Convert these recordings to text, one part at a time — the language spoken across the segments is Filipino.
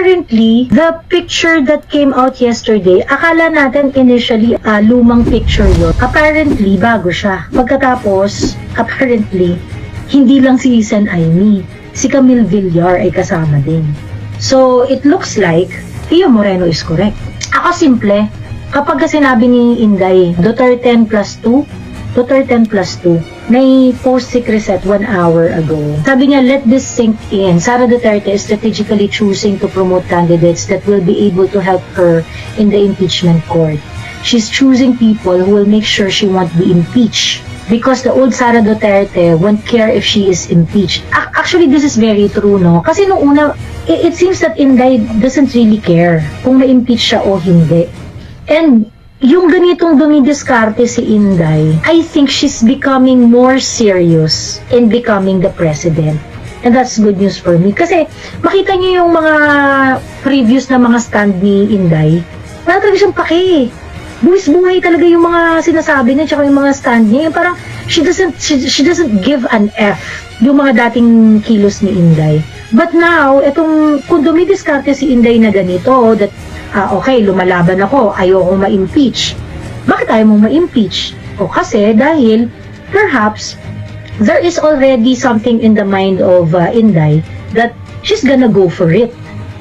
apparently, the picture that came out yesterday, akala natin initially ah, lumang picture yun. Apparently, bago siya. Pagkatapos, apparently, hindi lang si Sen Aimee. Si Camille Villar ay kasama din. So, it looks like Pio Moreno is correct. Ako simple, kapag ka sinabi ni Inday, Duterte 10 plus 2, Duterte 10 plus 2, may post si Crisette one hour ago. Sabi niya, let this sink in. Sara Duterte is strategically choosing to promote candidates that will be able to help her in the impeachment court. She's choosing people who will make sure she won't be impeached. Because the old Sara Duterte won't care if she is impeached. Ac- Actually, this is very true, no? Kasi nung una, it, it seems that Inday doesn't really care kung ma-impeach siya o hindi. And yung ganitong dumidiskarte si Inday, I think she's becoming more serious in becoming the president. And that's good news for me. Kasi makita niyo yung mga previous na mga stand ni Inday, wala talaga siyang pake. Buwis buhay talaga yung mga sinasabi niya tsaka yung mga stand niya. Yung parang she doesn't she, she doesn't give an F yung mga dating kilos ni Inday. But now, etong kung dumidiskarte si Inday na ganito, that ah, okay, lumalaban ako, ayoko ma-impeach. Bakit ayaw mong ma-impeach? O kasi dahil perhaps there is already something in the mind of uh, Inday that she's gonna go for it.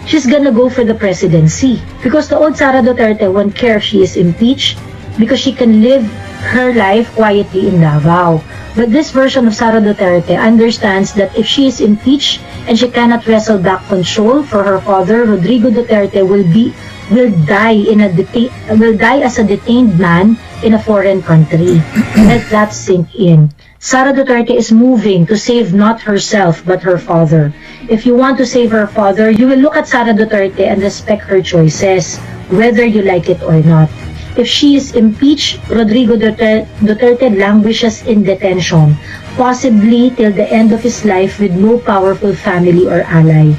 She's gonna go for the presidency. Because the old Sara Duterte won't care if she is impeached because she can live her life quietly in Davao. But this version of Sara Duterte understands that if she is impeached and she cannot wrestle back control for her father, Rodrigo Duterte will be will die in a deta- will die as a detained man in a foreign country. Let that sink in. Sara Duterte is moving to save not herself but her father. If you want to save her father, you will look at Sara Duterte and respect her choices, whether you like it or not. If she is impeached, Rodrigo Duterte, Duterte languishes in detention, possibly till the end of his life with no powerful family or ally.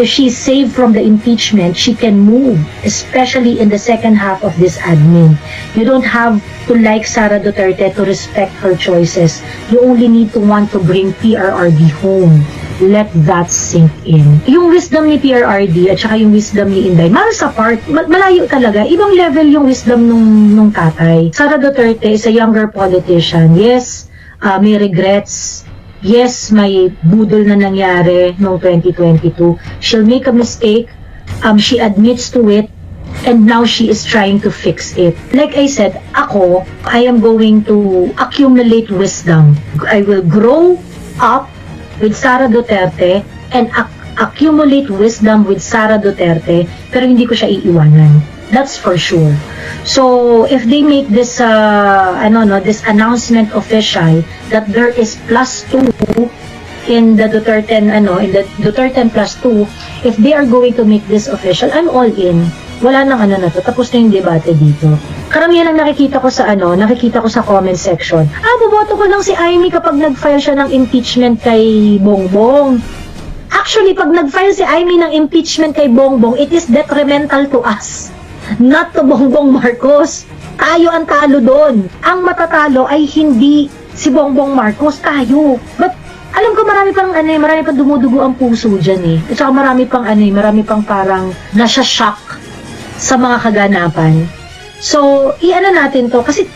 If she is saved from the impeachment, she can move, especially in the second half of this admin. You don't have to like Sara Duterte to respect her choices. You only need to want to bring PRRD home. Let that sink in. Yung wisdom ni PRRD at saka yung wisdom ni Inday, miles apart, ma- malayo talaga. Ibang level yung wisdom nung, nung tatay. Sara Duterte is a younger politician. Yes, uh, may regrets. Yes, may budol na nangyari noong 2022. She'll make a mistake. Um, she admits to it. And now she is trying to fix it. Like I said, ako, I am going to accumulate wisdom. I will grow up with Sara Duterte and ac- accumulate wisdom with Sara Duterte pero hindi ko siya iiwanan. That's for sure. So, if they make this uh, ano no, this announcement official that there is plus 2 in the Duterte ano, in the Duterte plus 2, if they are going to make this official, I'm all in. Wala nang ano na to, tapos na yung debate dito. Karamihan ang nakikita ko sa ano, nakikita ko sa comment section. Ah, boboto ko lang si Amy kapag nag-file siya ng impeachment kay Bongbong. Actually, pag nag-file si Amy ng impeachment kay Bongbong, it is detrimental to us. Not to Bongbong Marcos. Tayo ang talo doon. Ang matatalo ay hindi si Bongbong Marcos, tayo. But alam ko marami pang ano eh, marami pang dumudugo ang puso dyan eh. At saka marami pang ano eh, marami pang parang nasya-shock sa mga kaganapan. So, i-ano natin to kasi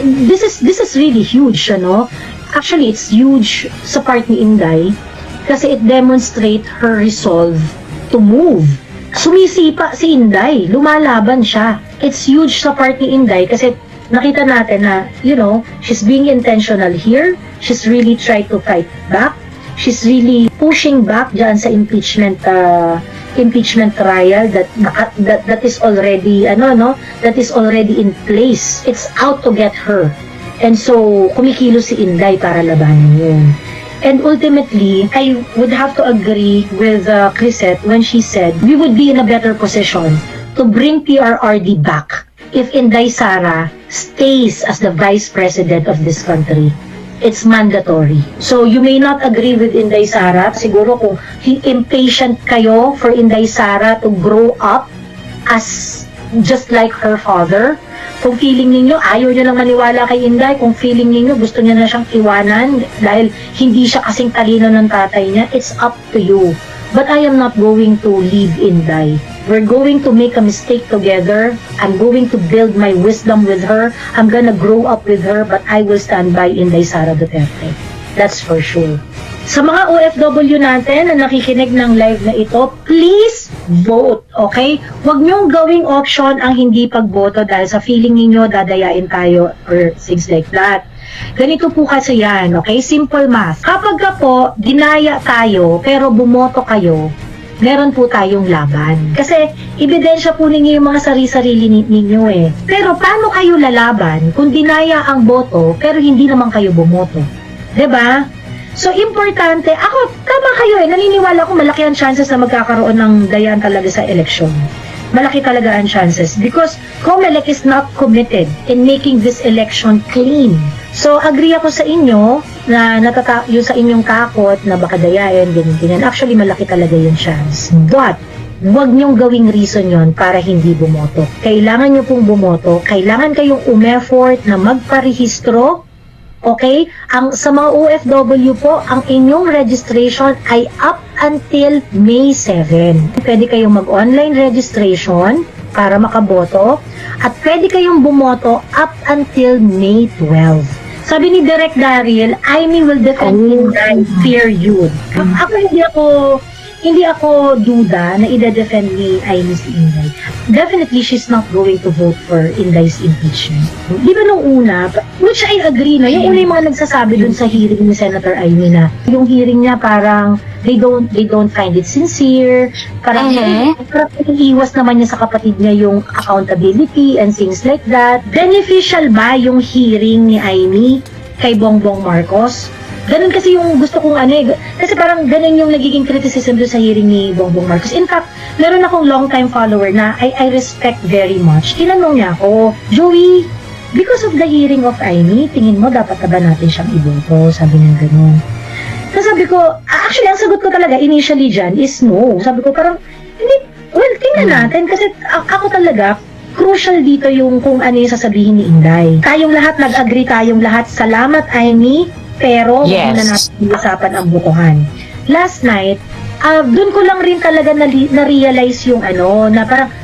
this is this is really huge, ano? Actually, it's huge sa part ni Inday kasi it demonstrate her resolve to move. Sumisipa si Inday, lumalaban siya. It's huge sa part ni Inday kasi nakita natin na, you know, she's being intentional here. She's really tried to fight back. She's really pushing back dyan sa impeachment uh, impeachment trial that that that is already ano no? That is already in place. It's out to get her. And so kumikilos si Inday para labanan yun. And ultimately I would have to agree with uh, Crisette when she said we would be in a better position to bring PRRD back if Inday Sara stays as the vice president of this country it's mandatory. So you may not agree with Inday Sara. Siguro kung impatient kayo for Inday Sara to grow up as just like her father. Kung feeling ninyo, ayaw nyo lang maniwala kay Inday, kung feeling ninyo, gusto niya na siyang iwanan dahil hindi siya kasing talino ng tatay niya, it's up to you. But I am not going to leave Inday. We're going to make a mistake together. I'm going to build my wisdom with her. I'm gonna grow up with her, but I will stand by Inday Sara Duterte. That's for sure. Sa mga OFW natin na nakikinig ng live na ito, please vote, okay? Huwag niyong gawing option ang hindi pagboto dahil sa feeling ninyo dadayain tayo or things like that. Ganito po kasi yan, okay? Simple math. Kapag ka po, dinaya tayo, pero bumoto kayo, meron po tayong laban. Kasi, ebidensya po ninyo yung mga sarili-sarili ni- ninyo eh. Pero paano kayo lalaban kung dinaya ang boto, pero hindi naman kayo bumoto? ba? So, importante, ako, tama kayo eh, naniniwala ko malaki ang chances na magkakaroon ng dayaan talaga sa eleksyon. Malaki talaga ang chances because COMELEC is not committed in making this election clean. So, agree ako sa inyo na natata yung sa inyong takot na baka dayain, ganyan, ganyan. Actually, malaki talaga yung chance. But, Huwag niyong gawing reason yon para hindi bumoto. Kailangan niyo pong bumoto, kailangan kayong umeffort na magparehistro Okay? Ang sa mga OFW po, ang inyong registration ay up until May 7. Pwede kayong mag-online registration para makaboto at pwede kayong bumoto up until May 12. Sabi ni Direk Daryl, Amy will defend Oh. Inday, period. Ako hindi ako hindi ako duda na ide-defend ni Amy si Inday. Definitely, she's not going to vote for Inday's impeachment. Di ba nung una, which I agree, no? Yung una yung mga nagsasabi dun sa hearing ni Senator Amy na yung hearing niya parang they don't they don't find it sincere, parang, Mhm. parang iiwas naman niya sa kapatid niya yung accountability and things like that. Beneficial ba yung hearing ni Amy kay Bongbong Marcos? Ganun kasi yung gusto kong ano eh. Kasi parang ganun yung nagiging criticism doon sa hearing ni Bongbong Marcos. In fact, meron akong long time follower na I, I respect very much. Tinanong niya ako, Joey, because of the hearing of Amy, tingin mo dapat na ba natin siyang iboto? Sabi niya ganun. Tapos sabi ko, actually, ang sagot ko talaga initially dyan is no. Sabi ko parang, hindi, well, tingnan natin. Kasi ako talaga, crucial dito yung kung ano yung sasabihin ni Inday. Tayong lahat, nag-agree tayong lahat. Salamat, Amy. Pero, Yes. na natin usapan ang botohan. Last night, ah doon ko lang rin talaga na-realize yung ano, na parang,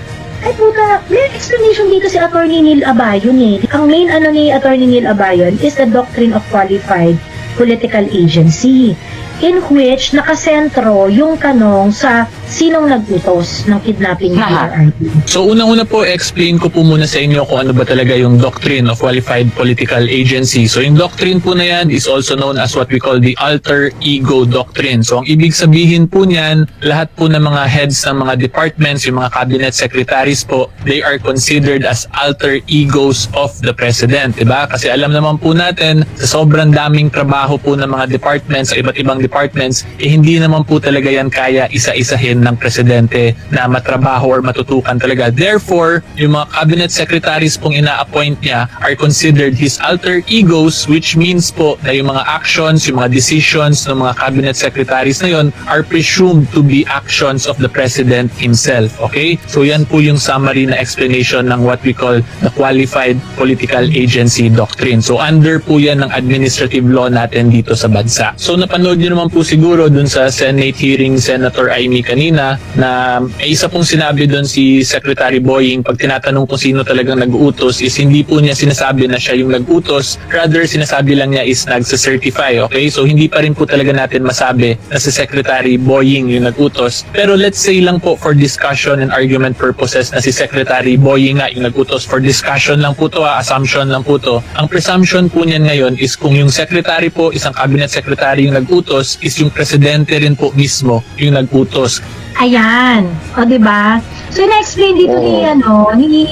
ay puta, may explanation dito si Attorney Neil Abayon eh. Ang main ano ni Attorney Neil Abayon is the doctrine of qualified political agency in which nakasentro yung tanong sa sinong nagutos ng kidnapping ni Aha. PRRD. So unang-una po, explain ko po muna sa inyo kung ano ba talaga yung doctrine of qualified political agency. So yung doctrine po na yan is also known as what we call the alter ego doctrine. So ang ibig sabihin po niyan, lahat po ng mga heads ng mga departments, yung mga cabinet secretaries po, they are considered as alter egos of the president. Diba? Kasi alam naman po natin, sa sobrang daming trabaho po ng mga departments, sa iba't ibang departments, eh hindi naman po talaga yan kaya isa-isahin ng presidente na matrabaho or matutukan talaga. Therefore, yung mga cabinet secretaries pong ina-appoint niya are considered his alter egos which means po na yung mga actions, yung mga decisions ng mga cabinet secretaries na yon are presumed to be actions of the president himself. Okay? So yan po yung summary na explanation ng what we call the qualified political agency doctrine. So under po yan ng administrative law natin dito sa bansa. So napanood nyo naman po siguro dun sa Senate hearing Senator Amy kanina na may isa pong sinabi dun si Secretary Boying pag tinatanong kung sino talagang nag-utos is hindi po niya sinasabi na siya yung nag-utos rather sinasabi lang niya is nagsa-certify okay? So hindi pa rin po talaga natin masabi na si Secretary Boying yung nag-utos pero let's say lang po for discussion and argument purposes na si Secretary Boying nga yung nag-utos for discussion lang po to ah, assumption lang po to. Ang presumption po niyan ngayon is kung yung secretary po isang cabinet secretary yung nag-utos is yung presidente rin po mismo yung nag-utos Ayan. O, di ba? So, na-explain dito ni, ano, ni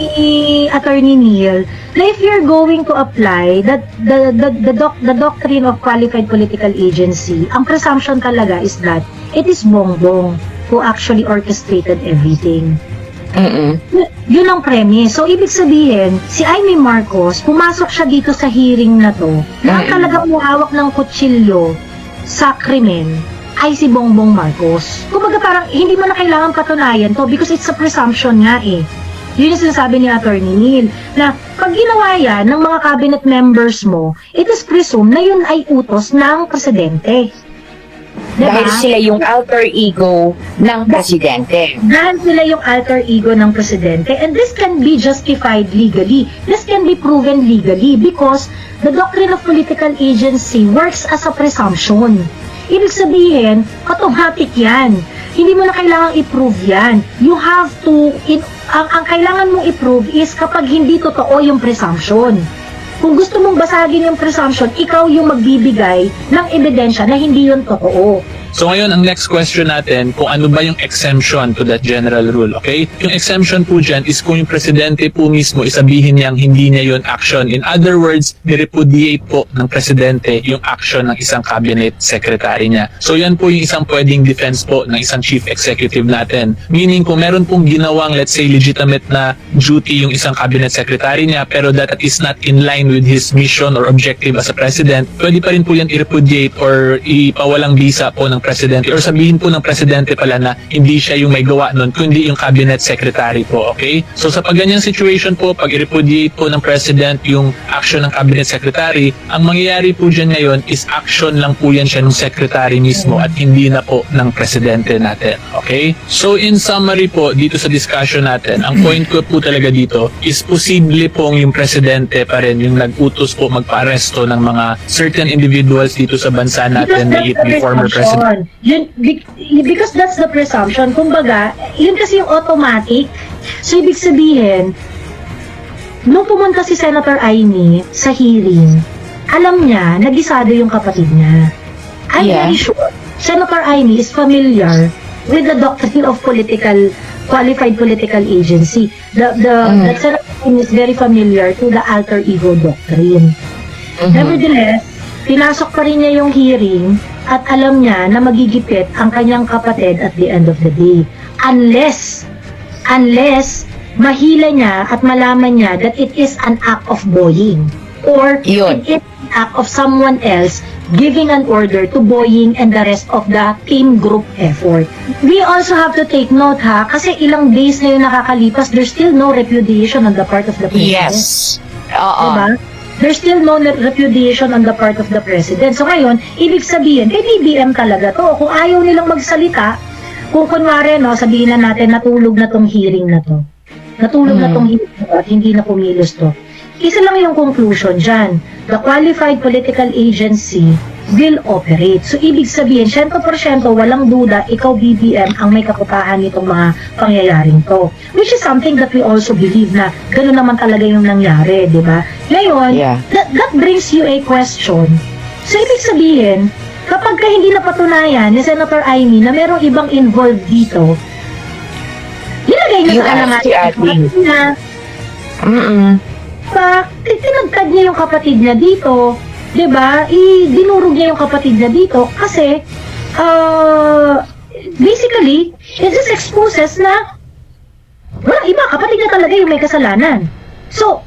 Attorney Neil na if you're going to apply that the, the, the, doc, the doctrine of qualified political agency, ang presumption talaga is that it is Bongbong who actually orchestrated everything. Mm-mm. Y- Yun ang premise. So, ibig sabihin, si Amy Marcos, pumasok siya dito sa hearing na to, na ang talagang umahawak ng kutsilyo sa krimen ay si Bongbong Marcos. Kumbaga parang hindi mo na kailangan patunayan to because it's a presumption nga eh. Yun yung sinasabi ni Attorney Neil, na pag ginawa yan ng mga cabinet members mo, it is presumed na yun ay utos ng presidente. Diba? Dahil sila yung alter ego ng presidente. Dahil sila yung alter ego ng presidente and this can be justified legally. This can be proven legally because the doctrine of political agency works as a presumption. Ibig sabihin, automatic yan. Hindi mo na kailangang i-prove yan. You have to, in, ang, ang kailangan mong i-prove is kapag hindi totoo yung presumption. Kung gusto mong basagin yung presumption, ikaw yung magbibigay ng ebidensya na hindi yun totoo. So ngayon, ang next question natin, kung ano ba yung exemption to that general rule, okay? Yung exemption po dyan is kung yung presidente po mismo isabihin niyang hindi niya yun action. In other words, nirepudiate po ng presidente yung action ng isang cabinet secretary niya. So yan po yung isang pwedeng defense po ng isang chief executive natin. Meaning kung meron pong ginawang, let's say, legitimate na duty yung isang cabinet secretary niya, pero that is not in line with his mission or objective as a president, pwede pa rin po yan i-repudiate or ipawalang bisa po ng presidente or sabihin po ng presidente pala na hindi siya yung may gawa nun, kundi yung cabinet secretary po, okay? So sa paganyang situation po, pag i-repudiate po ng president yung action ng cabinet secretary, ang mangyayari po dyan ngayon is action lang po yan siya ng secretary mismo at hindi na po ng presidente natin, okay? So in summary po, dito sa discussion natin, ang point ko po talaga dito is posible pong yung presidente pa rin yung nag-utos po magpa-aresto ng mga certain individuals dito sa bansa natin, may it be former president. Yun, be- because that's the presumption. Kumbaga, yun kasi yung automatic. So, ibig sabihin, nung pumunta si Senator Aimee sa hearing, alam niya, nagisado yung kapatid niya. I'm Yeah. very sure, Senator Aimee is familiar with the doctrine of political qualified political agency. The the Mm. Senator Aimee is very familiar to the alter ego doctrine. Mhm. Nevertheless, pinasok pa rin niya yung hearing at alam niya na magigipit ang kanyang kapatid at the end of the day. Unless, unless mahila niya at malaman niya that it is an act of bullying or Yun. it is an act of someone else giving an order to Boeing and the rest of the team group effort. We also have to take note ha, kasi ilang days na yung nakakalipas, there's still no repudiation on the part of the president. Yes. Oo. Diba? There's still no repudiation on the part of the president. So ngayon, ibig sabihin, kay BBM talaga to. Kung ayaw nilang magsalita, kung kunwari, no, sabihin na natin, natulog na tong hearing na to. Natulog na Mm. tong hearing na to at hindi na kumilos to. Isa lang yung conclusion dyan. The qualified political agency will operate. So, ibig sabihin, 100% walang duda, ikaw BBM ang may kakupahan nitong mga pangyayaring to. Which is something that we also believe na gano'n naman talaga yung nangyari, di ba? Ngayon, Yeah. that, that brings you a question. So, ibig sabihin, kapag ka hindi napatunayan ni Senator Aimee na merong ibang involved dito, nilagay Yung sa alangan si Ating. na Mm-mm. Pa, tinagtad niya yung kapatid niya dito, 'di ba? I dinurog niya yung kapatid niya dito kasi uh, basically, it just exposes na wala iba, kapatid niya talaga yung may kasalanan. So,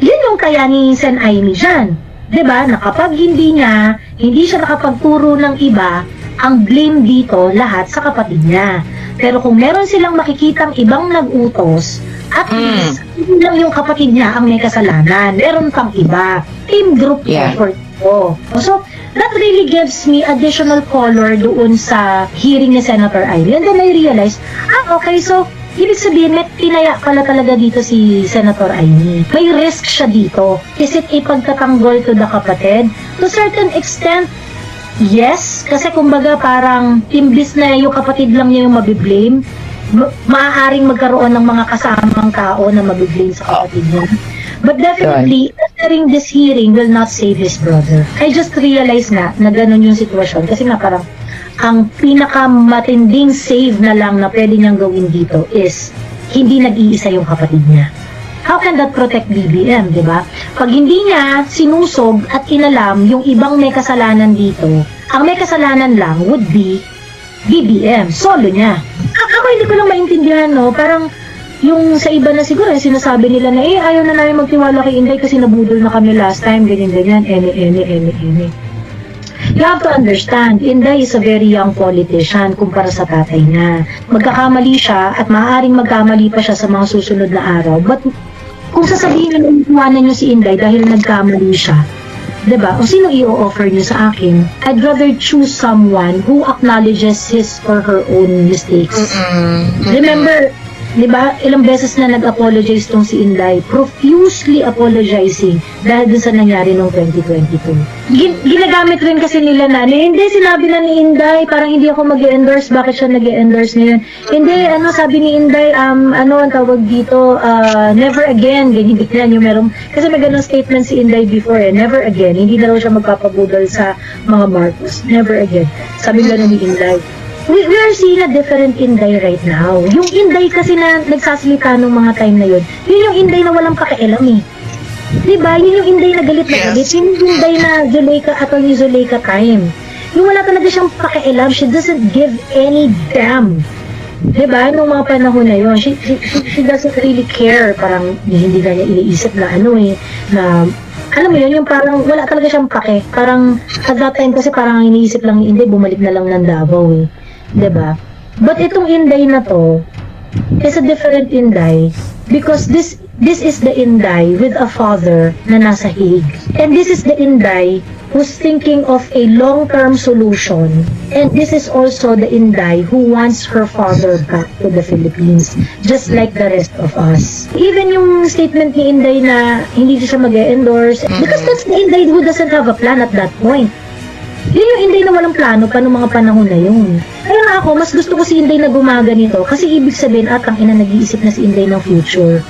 yun yung kaya ni Sen Aimee dyan. ba? Na kapag hindi niya, hindi siya nakapagturo ng iba, ang blame dito lahat sa kapatid niya. Pero kung meron silang makikitang ibang nag-utos, at Mm. least, hindi lang yung kapatid niya ang may kasalanan. Meron pang iba. Team group Yeah. effort ko. So, that really gives me additional color doon sa hearing ni Senator Ivy. And then I realized, ah, okay, so, ibig sabihin, may tinaya pala talaga dito si Senator Ivy. May risk siya dito. Is it a pagtatanggol to the kapatid? To certain extent, Yes, kasi kumbaga parang imbis na yung kapatid lang niya yung mabiblame, ma- maaaring magkaroon ng mga kasamang tao na mabiblame sa kapatid niya. But definitely, entering this hearing will not save his brother. I just realized na na ganun yung sitwasyon kasi nga parang ang pinakamatinding save na lang na pwede niyang gawin dito is hindi nag-iisa yung kapatid niya. How can that protect BBM, di ba? Pag hindi niya sinusog at inalam yung ibang may kasalanan dito, ang may kasalanan lang would be BBM, solo niya. Ako hindi ko lang maintindihan, no? Parang yung sa iba na siguro, yung sinasabi nila na, eh, ayaw na namin magtiwala kay Inday kasi nabudol na kami last time, ganyan-ganyan, ene, ene, ene, ene. You have to understand, Inday is a very young politician kumpara sa tatay niya. Magkakamali siya at maaaring magkamali pa siya sa mga susunod na araw. But kung sasabihin na iiwanan niyo si Inday dahil nagkamali siya, 'Diba? O sino i-offer niyo sa akin? I'd rather choose someone who acknowledges his or her own mistakes. Remember, 'di ba, ilang beses na nag-apologize tong si Inday, profusely apologizing dahil dun sa nangyari noong 2022. Gin- ginagamit rin kasi nila na, "Eh, hindi, sinabi na ni Inday, parang hindi ako mag endorse bakit siya nag endorse ngayon? Hindi, ano, sabi ni Inday, um, ano ang tawag dito, ah, never again, ganyan, ganyan yung merong, kasi may ganun statement si Inday before eh, never again, hindi na raw siya magpapabudol sa mga Marcos, never again. Sabi gano'n ni Inday we, we are seeing a different Inday right now. Yung Inday kasi na nagsasalita nung mga time na yun, yun yung Inday na walang pakialam eh. Diba? Yun yung Inday na galit na Yes. galit. Yun yung Inday na Zuleika, attorney Zuleika time. Yung wala talaga siyang pakialam, she doesn't give any damn. Diba? Nung mga panahon na yun, she, she, she, she doesn't really care. Parang hindi na niya iniisip na ano eh, na alam mo yun, yung parang wala talaga siyang pake. Parang at that time kasi parang ang iniisip lang Inday, bumalik na lang ng Davao eh. 'Di ba? But itong Inday na to is a different Inday because this this is the Inday with a father na nasa Hague. And this is the Inday who's thinking of a long-term solution. And this is also the Inday who wants her father back to the Philippines, just like the rest of us. Even yung statement ni Inday na hindi siya mag-endorse, because that's the Inday who doesn't have a plan at that point. Yun yung Inday na walang plano pa nung mga panahon na yun. Kaya ako, mas gusto ko si Inday na gumaga nito kasi ibig sabihin at ang ina nag-iisip na si Inday ng future.